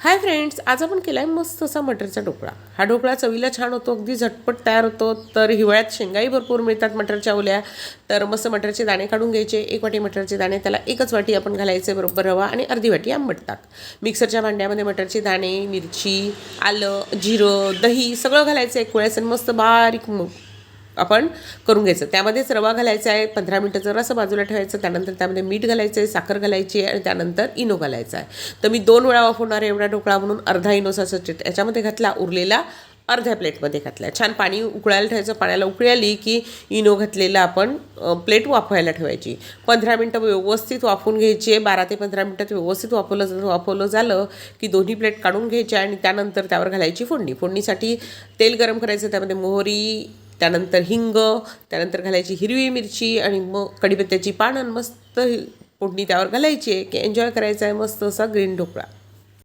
Hi friends आज आपण केला आहे मस्त असा मटरचा ढोकळा. हा ढोकळा चवीला छान होतो अगदी झटपट तयार होतो. तर हिवाळ्यात शेंगाही भरपूर मिळतात मटरच्या ओल्या. तर मस्त मटरचे दाणे काढून घ्यायचे एक वाटी मटरचे दाणे त्याला एकच वाटी आपण घालायचे बरोबर रवा आणि अर्धी वाटी आंबट ताक मिक्सरच्या भांड्यामध्ये मटरचे दाणे मिरची आलं जिरं दही सगळं घालायचं एक वेळेस आणि मस्त बारीक मग आपण करून घ्यायचं. त्यामध्येच रवा घालायचा आहे पंधरा मिनटं जर असं बाजूला ठेवायचं त्यानंतर त्यामध्ये मीठ घालायचं आहे साखर घालायची आहे आणि त्यानंतर इनो घालायचा आहे. तर मी दोन वेळा वापरणार एवढा ढोकळा म्हणून अर्धा इनोचा सचित याच्यामध्ये घातला उरलेला अर्ध्या प्लेटमध्ये घातला. छान पाणी उकळायला ठेवायचं पाण्याला उकळी आली की इनो घातलेला आपण प्लेट वाफवायला ठेवायची. पंधरा मिनटं व्यवस्थित वाफवून घ्यायची आहे बारा ते पंधरा मिनटात व्यवस्थित वाफवलं वाफवलं झालं की दोन्ही प्लेट काढून घ्यायच्या आणि त्यानंतर त्यावर घालायची फोडणी. फोडणीसाठी तेल गरम करायचं त्यामध्ये मोहरी त्यानंतर हिंग त्यानंतर घालायची हिरवी मिरची आणि मग कढीपत्त्याची पानं आणि मस्त फोडणी त्यावर घालायची आहे की एन्जॉय करायचा आहे मस्त असा ग्रीन ढोकळा.